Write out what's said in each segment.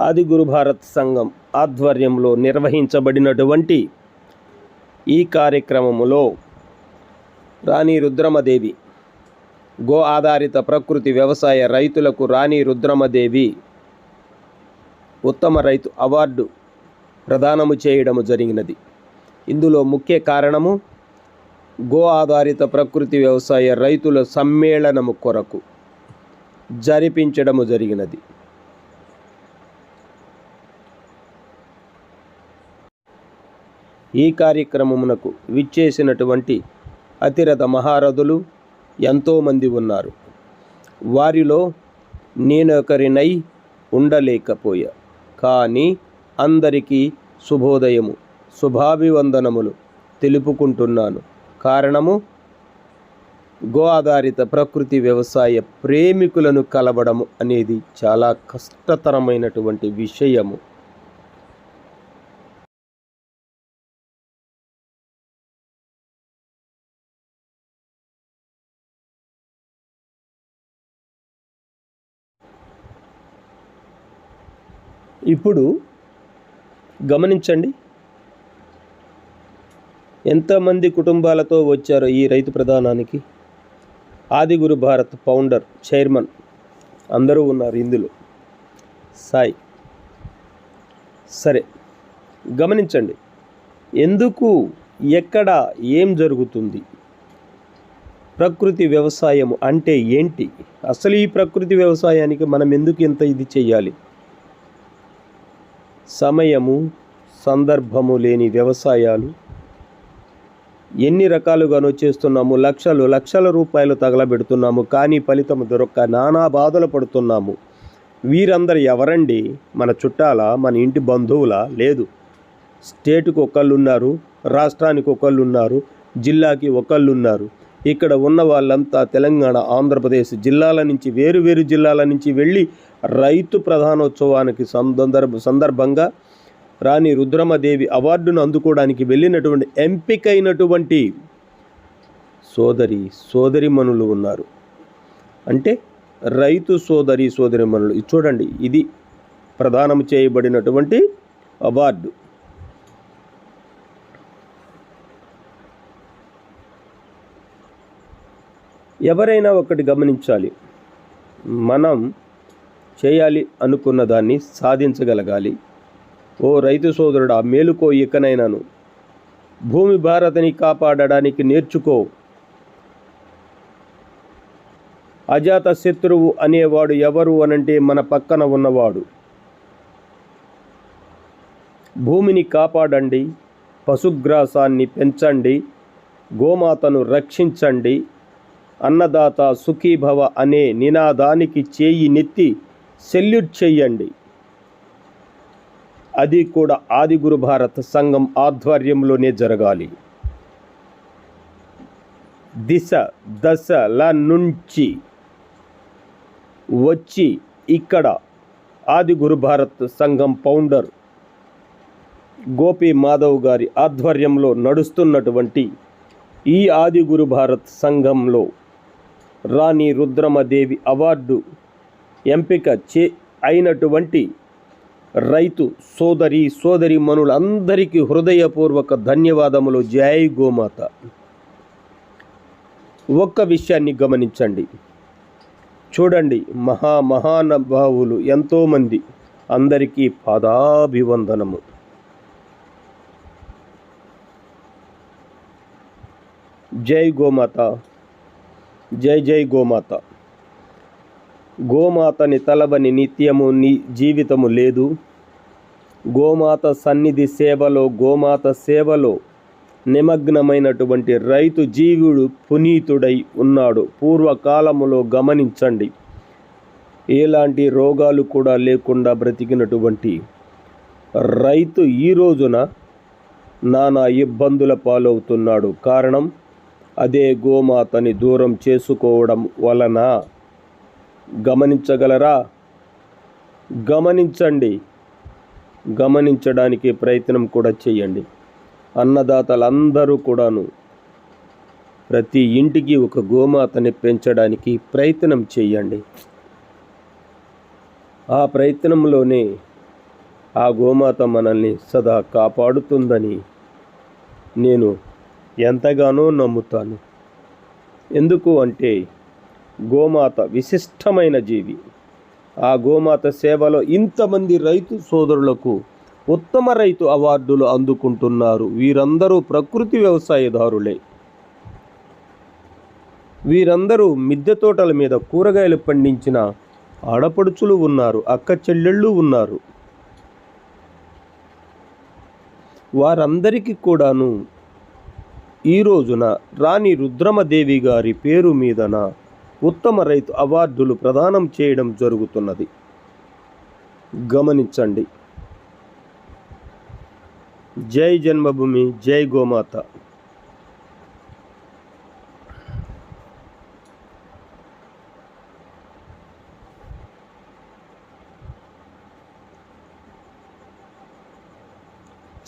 ఆది గురుభారత్ సంఘం ఆధ్వర్యంలో నిర్వహించబడినటువంటి ఈ కార్యక్రమములో రాణి రుద్రమదేవి గో ఆధారిత ప్రకృతి వ్యవసాయ రైతులకు రాణి రుద్రమదేవి ఉత్తమ రైతు అవార్డు ప్రదానము చేయడము జరిగినది. ఇందులో ముఖ్య కారణము గో ఆధారిత ప్రకృతి వ్యవసాయ రైతుల సమ్మేళనము కొరకు జరిపించడము జరిగినది. ఈ కార్యక్రమమునకు విచ్చేసినటువంటి అతిరథ మహారథులు ఎంతోమంది ఉన్నారు. వారిలో నేనొకరినై ఉండలేకపోయా. కానీ అందరికీ శుభోదయము శుభాభివందనములు తెలుపుకుంటున్నాను. కారణము గో ఆధారిత ప్రకృతి వ్యవసాయ ప్రేమికులను కలవడము అనేది చాలా కష్టతరమైనటువంటి విషయము. ఇప్పుడు గమనించండి. ఎంతమంది కుటుంబాలతో వచ్చారో ఈ రైతు ప్రధానానికి? ఆదిగురు భారత్ ఫౌండర్ చైర్మన్ అందరూ ఉన్నారు ఇందులో. సాయి. సరే గమనించండి. ఎందుకు ఎక్కడ ఏం జరుగుతుంది? ప్రకృతి వ్యవసాయం అంటే ఏంటి? అసలు ఈ ప్రకృతి వ్యవసాయానికి మనం ఎందుకు ఇంత ఇది చేయాలి? సమయము సందర్భము లేని వ్యవసాయాలు. ఎన్ని రకాలుగానో చేస్తున్నాము లక్షలు లక్షల రూపాయలు తగలబెడుతున్నాము కానీ ఫలితం దొరక్క నానా బాధలు పడుతున్నాము. వీరందరు ఎవరండి? మన చుట్టాల? మన ఇంటి బంధువుల? లేదు. స్టేట్కి ఒకళ్ళు ఉన్నారు రాష్ట్రానికి ఒకళ్ళు ఉన్నారు జిల్లాకి ఒకళ్ళు ఉన్నారు ఇక్కడ ఉన్న వాళ్ళంతా తెలంగాణ ఆంధ్రప్రదేశ్ జిల్లాల నుంచి వేరు వేరు జిల్లాల నుంచి వెళ్ళి రైతు ప్రధానోత్సవానికి సందర్భ సందర్భంగా రాణి రుద్రమదేవి అవార్డును అందుకోవడానికి వెళ్ళినటువంటి ఎంపికైనటువంటి సోదరి సోదరిమణులు ఉన్నారు. అంటే రైతు సోదరి సోదరిమణులు. ఇది చూడండి ఇది ప్రదానం చేయబడినటువంటి అవార్డు. ఎవరైనా ఒకటి గమనించాలి. మనం చేయాలి అనుకున్న దాన్ని సాధించగలగాలి. ఓ రైతు సోదరుడా మేలుకో ఇకనైనాను. భూమి భారతిని కాపాడడానికి నేర్చుకో. అజాత శత్రువు అనేవాడు ఎవరు అనంటే మన పక్కన ఉన్నవాడు. భూమిని కాపాడండి పశుగ్రాసాన్ని పెంచండి గోమాతను రక్షించండి. అన్నదాత సుఖీభవ అనే నినాదానికి చేయి నెత్తి సెల్యూట్ చెయ్యండి అది కూడా ఆదిగురు భారత సంఘం ఆధ్వర్యంలోనే జరగాలి. దిశ దశల నుంచి వచ్చి ఇక్కడ ఆదిగురు భారత్ సంఘం ఫౌండర్ గోపి మాధవ్ గారి ఆధ్వర్యంలో నడుస్తున్నటువంటి ఈ ఆదిగురు భారత్ సంఘంలో రాణి రుద్రమదేవి అవార్డు ఎంపిక చే అయినటువంటి రైతు సోదరి సోదరి మనులందరికీ హృదయపూర్వక ధన్యవాదములు. జై గోమాత. ఒక్క విషయాన్ని గమనించండి. చూడండి మహా మహానుభావులు ఎంతోమంది. అందరికీ పాదాభివందనము. జై గోమాత. జై జై గోమాత. గోమాతని తలబని నిత్యము నీ జీవితము లేదు. గోమాత సన్నిధి సేవలో గోమాత సేవలో నిమగ్నమైనటువంటి రైతు జీవుడు పునీతుడై ఉన్నాడు. పూర్వకాలములో గమనించండి. ఎలాంటి రోగాలు కూడా లేకుండా బ్రతికినటువంటి రైతు ఈ రోజున నానా ఇబ్బందుల పాలవుతున్నాడు. కారణం అదే గోమాతని దూరం చేసుకోవడం వలన గమనించగలరా? గమనించండి. గమనించడానికి ప్రయత్నం కూడా చేయండి. అన్నదాతలందరూ కూడాను ప్రతి ఇంటికి ఒక గోమాతని పెంచడానికి ప్రయత్నం చేయండి. ఆ ప్రయత్నంలోనే ఆ గోమాత మనల్ని సదా కాపాడుతుందని నేను ఎంతగానో నమ్ముతాను. ఎందుకు అంటే గోమాత విశిష్టమైన జీవి. ఆ గోమాత సేవలో ఇంతమంది రైతు సోదరులకు ఉత్తమ రైతు అవార్డులు అందుకుంటున్నారు. వీరందరూ ప్రకృతి వ్యవసాయదారులే. వీరందరూ మిద్దె తోటల మీద కూరగాయలు పండించిన ఆడపడుచులు ఉన్నారు అక్క చెల్లెళ్ళు ఉన్నారు. వారందరికీ కూడాను ఈ రోజున రాణి రుద్రమదేవి గారి పేరు మీదన ఉత్తమ రైతు అవార్డులు ప్రదానం చేయడం జరుగుతున్నది. గమనించండి. జై జన్మభూమి జై గోమాత.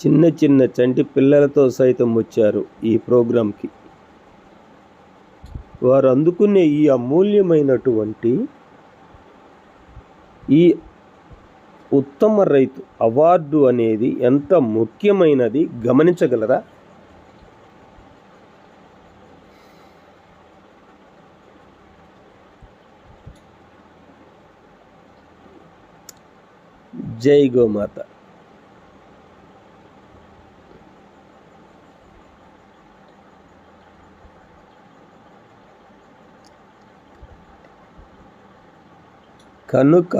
చిన్న చిన్న చంటి పిల్లలతో సైతం వచ్చారు ఈ ప్రోగ్రాంకి వారు అందుకునే ఈ అమూల్యమైనటువంటి ఈ ఉత్తమ రైతు అవార్డు అనేది ఎంత ముఖ్యమైనది గమనించగలరా? జై గోమాత. కనుక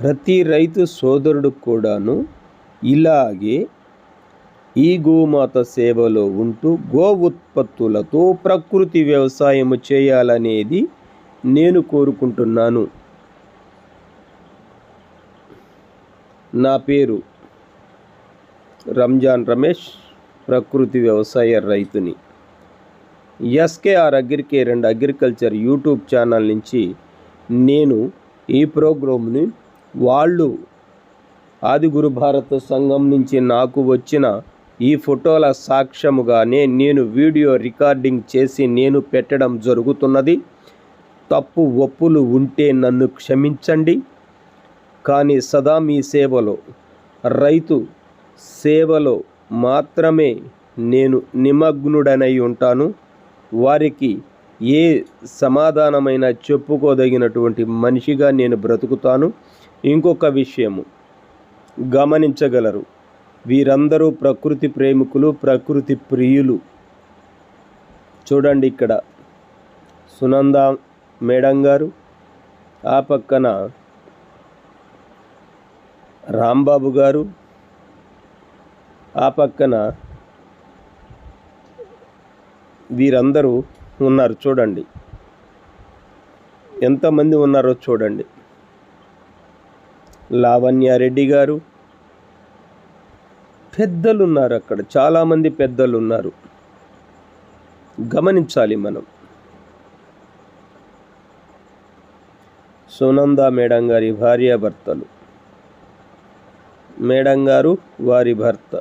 ప్రతి రైతు సోదరుడు కూడాను ఇలాగే ఈ గోమాత సేవలో ఉంటూ గో ఉత్పత్తులతో ప్రకృతి వ్యవసాయము చేయాలనేది నేను కోరుకుంటున్నాను. నా పేరు రంజాన్ రమేష్ ప్రకృతి వ్యవసాయ రైతుని. SKR agricare and agriculture YouTube channel నుంచి నేను ఈ ప్రోగ్రామ్ని వాళ్ళు ఆదిగురు భారత సంఘం నుంచి నాకు వచ్చిన ఈ ఫోటోల సాక్ష్యముగానే నేను వీడియో రికార్డింగ్ చేసి నేను పెట్టడం జరుగుతున్నది. తప్పు ఒప్పులు ఉంటే నన్ను క్షమించండి. కానీ సదా మీ సేవలో రైతు సేవలో మాత్రమే నేను నిమగ్నుడనై ఉంటాను. వారికి ఏ సమాధానమైన చెప్పుకోదగినటువంటి మనిషిగా నేను బ్రతుకుతాను. ఇంకొక విషయము గమనించగలరు. వీరందరూ ప్రకృతి ప్రేమికులు ప్రకృతి ప్రియులు. చూడండి ఇక్కడ సునంద మేడం గారు ఆ పక్కన రాంబాబు గారు ఆ పక్కన వీరందరూ ఉన్నారు చూడండి. ఎంతమంది ఉన్నారో చూడండి. లావణ్యారెడ్డి గారు పెద్దలు ఉన్నారు అక్కడ చాలామంది పెద్దలు ఉన్నారు గమనించాలి మనం. సునంద మేడం గారి భార్యాభర్తలు. మేడం గారు వారి భర్త.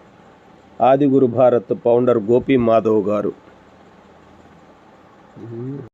ఆదిగురు భారత్ పౌండర్ గోపి మాధవ్ గారు. Mm-hmm.